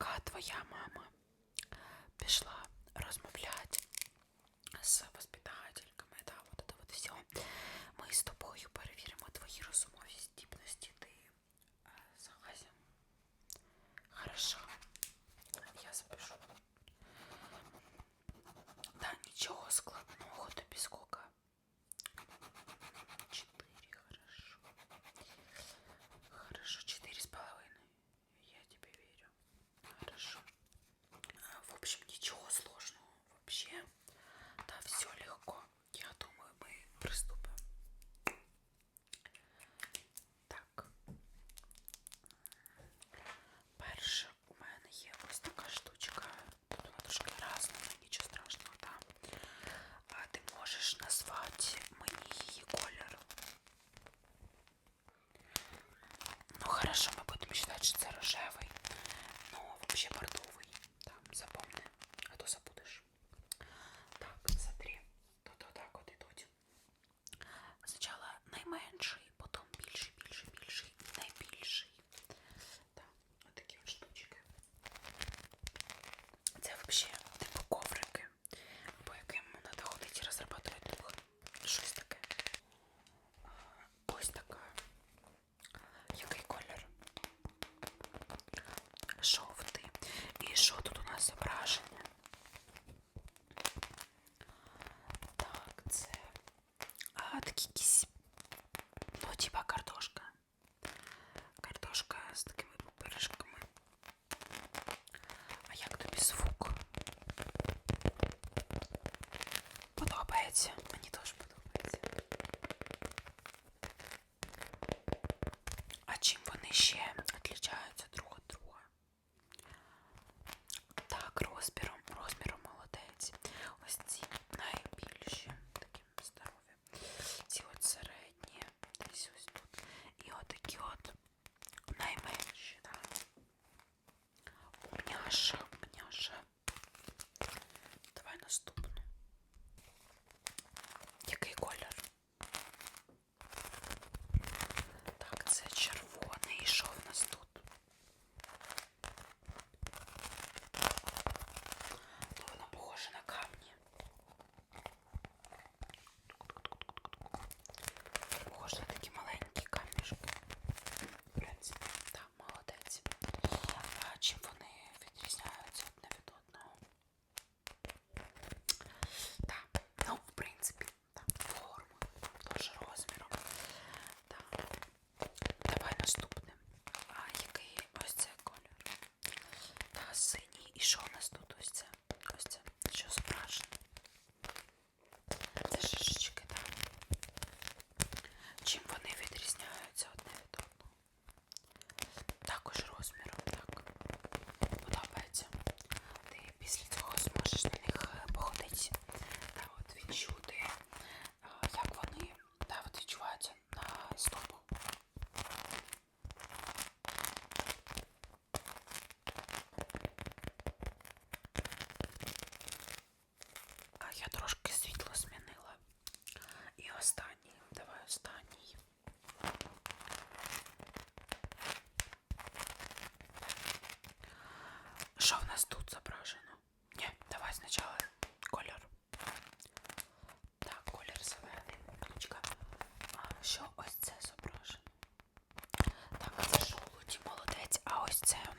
поки твоя мама пішла розмовляти з воспитательками, да, вот это вот все, ми з тобою перевіримо твої розумові що тут у нас зображення? Так, це а, такі якісь, ну, типа картошка. Картошка з такими пиріжками. А як тобі звук? Подобається.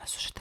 Anasını satayım.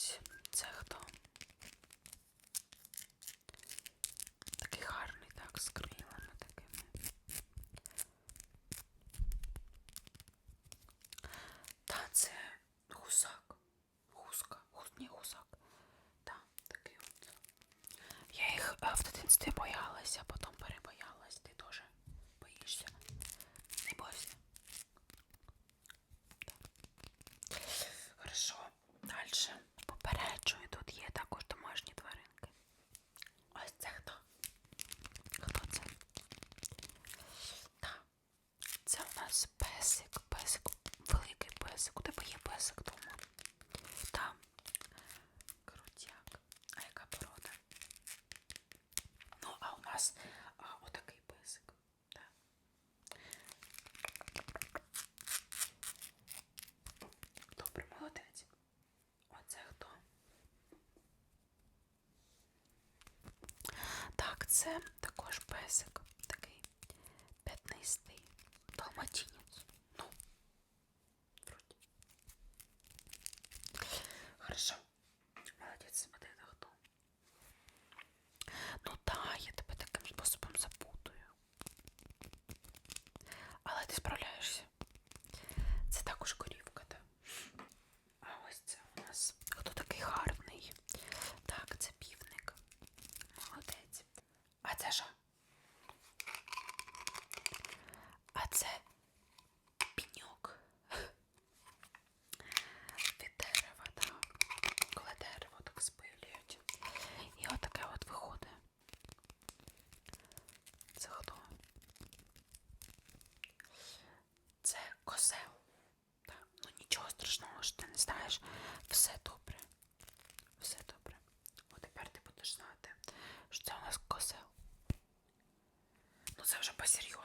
Ось це хто. песик дома. Там крутяк. А яка порода? Ну, а у нас а, отакий песик. Да. Добре, молодець. Оце хто? Так, це також песик, такий п'ятнистий, долматінь. Хорошо. молодец, а это хто? Ну да, я тебе таким способом запутаю. Але ти справляєшся. Це також серйозно.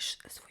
знаешь свой